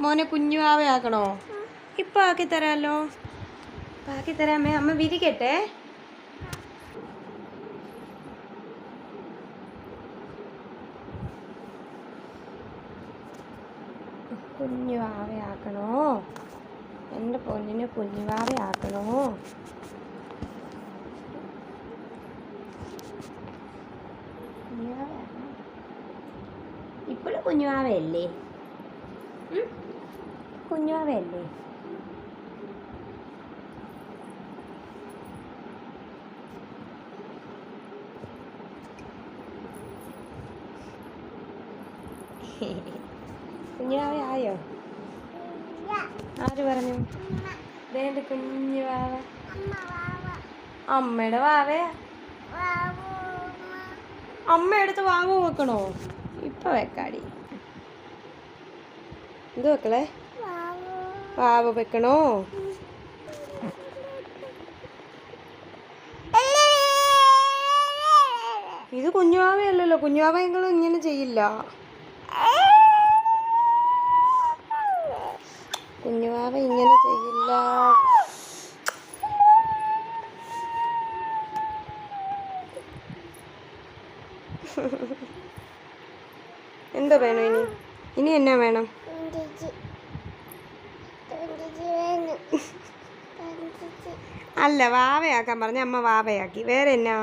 മോനെ കുഞ്ഞു ആവയാക്കണോ? ഇപ്പൊ ആക്കി തരാമല്ലോ ആക്കി തരാമേ അമ്മ. വിരിക്കട്ടെ. കുഞ്ഞു ആവയാക്കണോ? എന്റെ പൊന്നിനെ കുഞ്ഞു ആവയാക്കണോ? ഇപ്പോഴും കുഞ്ഞുവാവയല്ലേ കുഞ്ഞുവാവയല്ലേ കുഞ്ഞുവാവയായോ ആര് പറഞ്ഞു? ഇതേന്റെ കുഞ്ഞുവാവ. അമ്മയുടെ വാവയാ? അമ്മ എടുത്ത് വാങ്ങു വെക്കണോ? ഇപ്പൊ വെക്കാടി. എന്ത് വെക്കളെ വാവ വെക്കണോ? ഇത് കുഞ്ഞുവാവയല്ലല്ലോ. കുഞ്ഞുവാവ നിങ്ങൾ ഇങ്ങനെ ചെയ്യില്ല. കുഞ്ഞുവാവ ഇങ്ങനെ ചെയ്യില്ല. എന്താ വേണം ഇനി? ഇനി എന്നാ വേണം? അല്ല വാവയാക്കാൻ പറഞ്ഞ അമ്മ വാവയാക്കി. വേറെ എന്നാ?